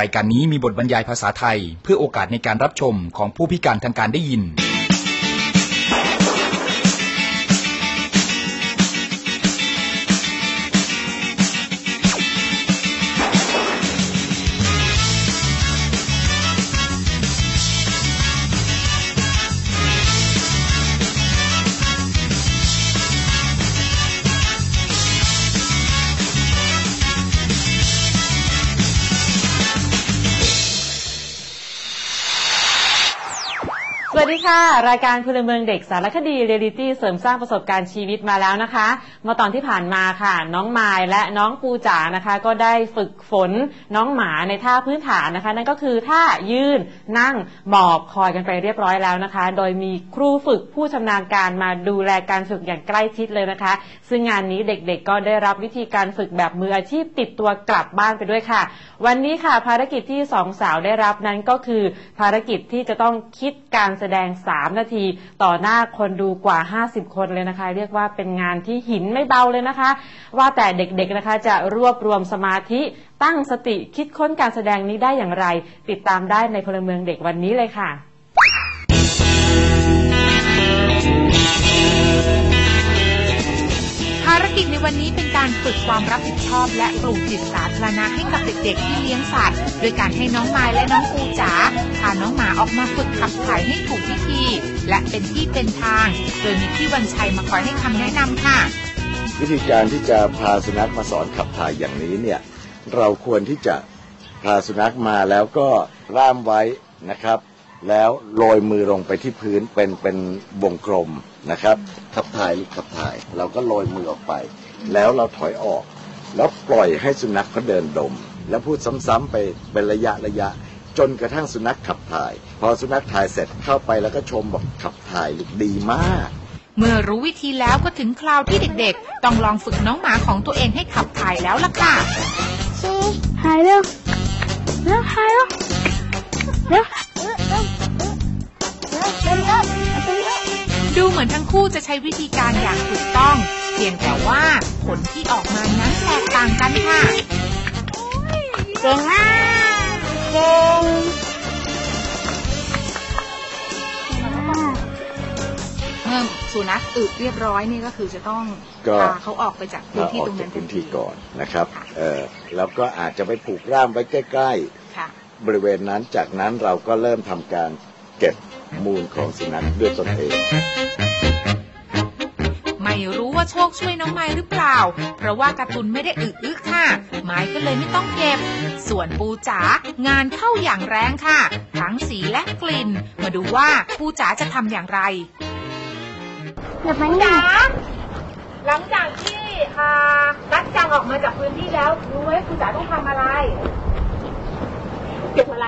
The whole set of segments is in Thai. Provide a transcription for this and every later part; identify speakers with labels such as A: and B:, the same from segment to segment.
A: รายการนี้มีบทบรรยายภาษาไทย เพื่อโอกาสในการรับชมของผู้พิการทางการได้ยิน
B: วัสดีค่ะ รายการพลเมืองเด็กสารคดีเรียลิตี้เสริมสร้างประสบการณ์ชีวิตมาแล้วนะคะ เมื่อตอนที่ผ่านมาค่ะ น้องมายและน้องปูจ๋านะคะ ก็ได้ฝึกฝนน้องหมาในท่าพื้นฐานนะคะ นั่นก็คือท่ายืนนั่งหมอบคอยกันไปเรียบร้อยแล้วนะคะ โดยมีครูฝึกผู้ชำนาญการมาดูแลการฝึกอย่างใกล้ชิดเลยนะคะ ซึ่งงานนี้เด็กๆ ก็ได้รับวิธีการฝึกแบบมืออาชีพติดตัวกลับบ้านไปด้วยค่ะ วันนี้ค่ะภารกิจที่สองสาวได้รับนั้นก็คือภารกิจที่จะต้องคิดการแสดง 3 นาที ต่อหน้าคนดูกว่า 50 คนเลยนะคะ เรียกว่าเป็นงานที่หินไม่เบาเลยนะคะ ว่าแต่เด็กๆนะคะจะรวบรวมสมาธิตั้งสติคิดค้นการแสดงนี้ได้อย่างไร ติดตามได้ในพลเมืองเด็กวันนี้เลยค่ะา
C: รกิจในวันนี้เป็นการฝึกความรับผิดชอบและปลูกจิตสาธารณะให้กับเด็กๆที่เลี้ยงสัตว์โดยการให้น้องไม้และน้องปูจ๋าพาน้องหมาออกมาฝึกขับถ่ายให้ถูกวิธี และเป็นที่เป็นทาง โดยมีพี่วันชัยมาคอยให้คำแนะนำค่ะ
D: วิธีการที่จะพาสุนัขมาสอนขับถ่ายอย่างนี้เนี่ยเราควรที่จะพาสุนัขมาแล้วก็ร่ามไว้นะครับ แล้วโรยมือลงไปที่พื้นเป็นเป็นวงกลม นะครับขับถ่ายหรือขับถ่าย เราก็โรยมือออกไป แล้วเราถอยออก แล้วปล่อยให้สุนัขเขาเดินดม แล้วพูดซ้ำๆไปเป็นระยะระยะ จนกระทั่งสุนัขขับถ่าย พอสุนัขถ่ายเสร็จเข้าไปแล้วก็ชมบอกขับถ่ายดีมาก
C: เมื่อรู้วิธีแล้วก็ถึงคราวที่เด็กๆ ต้องลองฝึกน้องหมาของตัวเองให้ขับถ่ายแล้วล่ะค่ะ
E: ชีหายเร็วเร็วหายเร็วเร็วเร็วเร็วเร็วเร็วเร็ว
C: ดูเหมือนทั้งคู่จะใช้วิธีการอย่างถูกต้อง เพียงแต่ว่าผลที่ออกมานั้นแตกต่างกันค่ะ
E: เก่งมากเก่ง
F: เมื่อสุนัขอึเรียบร้อยนี่ก็คือจะต้อง
D: ก็
F: พาเขาออกไปจากพื้นที่ตรงนั้น
D: ออกจากพื้นที่
F: ทัที
D: ก่อนนะครับเออแล้วก็อาจจะไปผูกร่ามไว้ใกล้
F: ค่ะ
D: ๆ บริเวณนั้นจากนั้นเราก็เริ่มทำการเก็บ มูลของสุนัขด้วยตนเอง
C: ไม่รู้ว่าโชคช่วยน้องไม้หรือเปล่า เพราะว่าการ์ตูนไม่ได้อึอึค่ะ ไม้ก็เลยไม่ต้องเก็บ ส่วนปูจ๋างานเข้าอย่างแรงค่ะ ทั้งสีและกลิ่น มาดูว่าปูจ๋าจะทำอย่างไร
E: เดี๋ยวมันนี่
C: หลังจากที่รัดจังออกมาจากพื้นที่แล้วรู้ไหมปูจ๋าต้องทำอะไร เก็บอะไร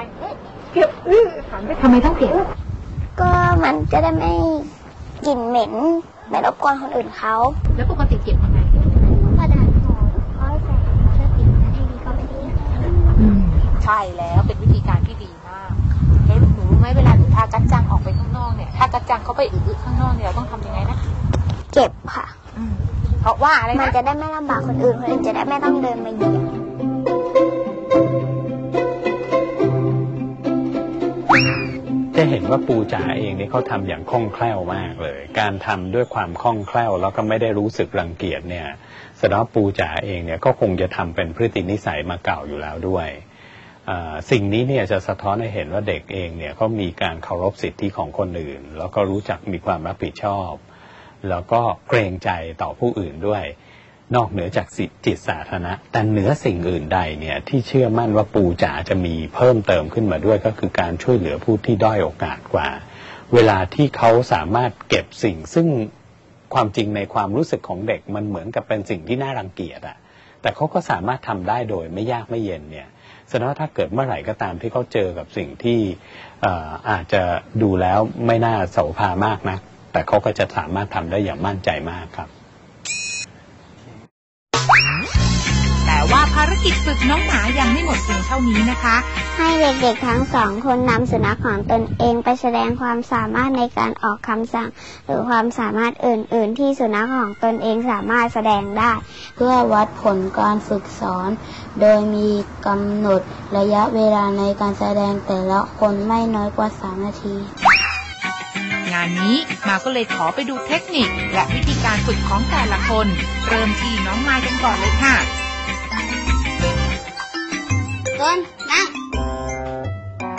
C: เก็บอื้อถามไปทำไมต้องเก็บ
E: ก็ มันจะได้ไม่กลิ่นเหม็นไม่รบกวนคนอื่นเขา
F: แล้วปกติเก็บยังไง
E: กระดาษห่อเขาใส่เสื้อปิดนั้นให้ดีก็ไม่ดี
F: ใช่แล้วเป็นวิธีการที่ดีมากแล้วหนูรู้ไหมเวลาหนูพากัจจังออกไปข้างนอกเนี่ยถ้ากัจจังเขาไปอึๆข้างนอกเนี่ยเราต้องทำยังไงนะ
E: เก็บค่ะ
F: เพราะว่าอะไร
E: มัน
F: นะ
E: จะได้ไม่ลำบากคนอื่นคนอื่นจะได้ไม่ต้องเดินมาเหยียบ
G: จะเห็นว่าปูจ๋าเองนี่เขาทำอย่างคล่องแคล่วมากเลย การทำด้วยความคล่องแคล่ว แล้วก็ไม่ได้รู้สึกรังเกียจเนี่ยสดงว่าปูจ๋าเองเนี่ยก็คงจะทำเป็นพฤตินิสัยมาเก่าอยู่แล้วด้วยสิ่งนี้เนี่ยจะสะท้อนให้เห็นว่าเด็กเองเนี่ยก็มีการเคารพสิทธิของคนอื่น แล้วก็รู้จักมีความรับผิดชอบ แล้วก็เกรงใจต่อผู้อื่นด้วย นอกเหนือจากสิจิตสาธารณะ แต่เหนือสิ่งอื่นใดเนี่ยที่เชื่อมั่นว่าปูจ๋าจะมีเพิ่มเติมขึ้นมาด้วยก็คือการช่วยเหลือผู้ที่ด้อยโอกาสกว่า เวลาที่เขาสามารถเก็บสิ่งซึ่งความจริงในความรู้สึกของเด็กมันเหมือนกับเป็นสิ่งที่น่ารังเกียจอะแต่เขาก็สามารถทำได้โดยไม่ยากไม่เย็นเนี่ยแสดงว่าถ้าเกิดเมื่อไหร่ก็ตามที่เขาเจอกับสิ่งที่อาจจะดูแล้วไม่น่าโสภามากนะ แต่เขาก็จะสามารถทำได้อย่างมั่นใจมากครับา
C: ภารกิจฝึกน้องหมายังไม่หมดเพียงเท่านี้นะคะ
E: ให้เด็กๆทั้งสองคนนำสุนัขของตนเองไปแสดงความสามารถในการออกคำสั่ง หรือความสามารถอื่น ๆ ที่สุนัขของตนเองสามารถแสดงได้ เพื่อวัดผลการฝึกสอน โดยมีกำหนดระยะเวลาในการแสดงแต่ละคนไม่น้อยกว่า 3 นาที
C: งานนี้มาก็เลยขอไปดูเทคนิค และวิธีการฝึกของแต่ละคน เริ่มที่น้องมายกันก่อนเลยค่ะ
E: ต้นนั่ง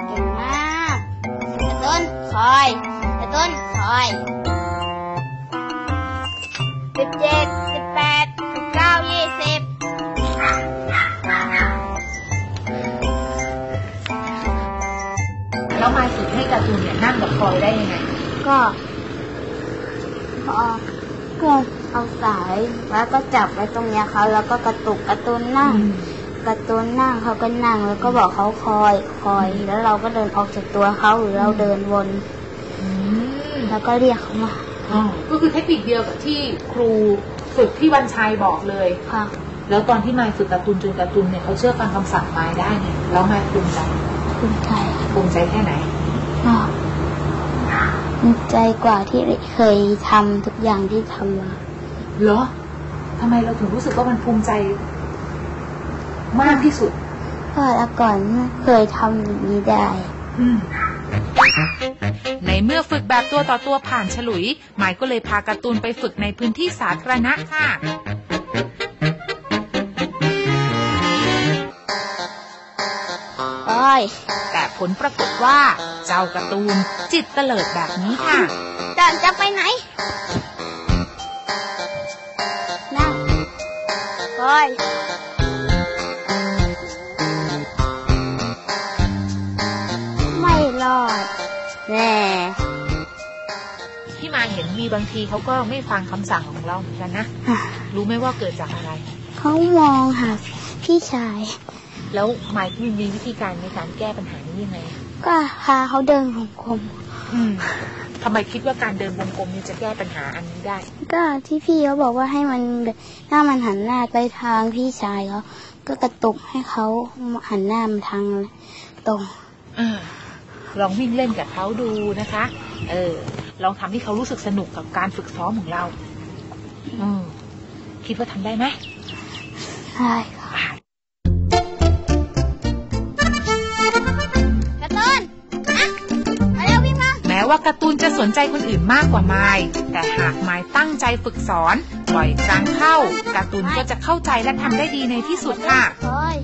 E: เก่งมากต้นคอยต้นคอยสิบเจ็ดสิบแปดสิบเก้ายี่สิบ
F: แล้วมายฝึกให้การ์ตูนเนี่ยนั่งกับคอยได้ยังไง
E: ก็พอก็เอาสายแล้วก็จับไว้ตรงเนี้ยเขาแล้วก็กระตุกการะตูนนั่ง การะตูนนั่งเขาก็นั่งแล้วก็บอกเขาคอยคอย แล้วเราก็เดินออกจากตัวเขาหรือเราเดินวน แล้วก็เรียกเขามา
F: ก็คือเทคนิคเดียวกับที่ครูฝึกที่วันชัยบอกเลย
E: ค่ะ
F: แล้วตอนที่มายฝึกการ์ตูนจนการ์ตูนเนี่ยเขาเชื่อฟังคำสั่งมายได้เนี่ยแล้วมายภูมิใจ
E: ภูมิใจ
F: ภูมิใจแค่ไหน
E: ก็ภูมิใจกว่าที่เคยทำทุกอย่างที่ทำมา
F: เหรอทำไมเราถึงรู้สึกว่ามันภูมิใจ มากที่สุด
E: ก็แต่ก่อนไม่เคยทำอย่างนี้ได้
F: อืม
C: ในเมื่อฝึกแบบตัวต่อตัวผ่านฉลุย หมายก็เลยพาการ์ตูนไปฝึกในพื้นที่สาธารณะค่ะ
E: โอ้ย
C: แต่ผลปรากฏว่า เจ้าการ์ตูนจิตเตลิดแบบนี้ค่ะ
E: จอนจะไปไหนนั่งโอ้ย แน่
F: ที่มาเห็นมีบางทีเขาก็ไม่ฟังคำสั่งของเราเหมือนกันนะ รู้ไหมว่าเกิดจากอะไร
E: เขามองหาพี่ชาย
F: แล้วมายมีวิธีการในการแก้ปัญหานี้ยังไง
E: ก็พาเขาเดินของกลม
F: อืมทำไมคิดว่าการเดินวงกลมนี้จะแก้ปัญหาอันนี้ได้
E: ก็ที่พี่เขาบอกว่าให้มันถ้ามันหันหน้าไปทางพี่ชายเขาก็กระตุกให้เขาหันหน้ามาทางตรง
F: อา ลองวิ่งเล่นกับเขาดูนะคะ เออ ลองทำให้เขารู้สึกสนุกกับการฝึกซ้อมของเรา อืมคิดว่าทำได้ไหม
E: ใช่ค่ะกระต้นนะมาเร็ววิ่งมา
C: แม้ว่าการ์ตูนจะสนใจคนอื่นมากกว่าไมายแต่หากไมายตั้งใจฝึกสอน บ่อยครั้งเข้าการ์ตูนก็จะเข้าใจและทำได้ดีในที่สุดค่ะ
E: โอ้ย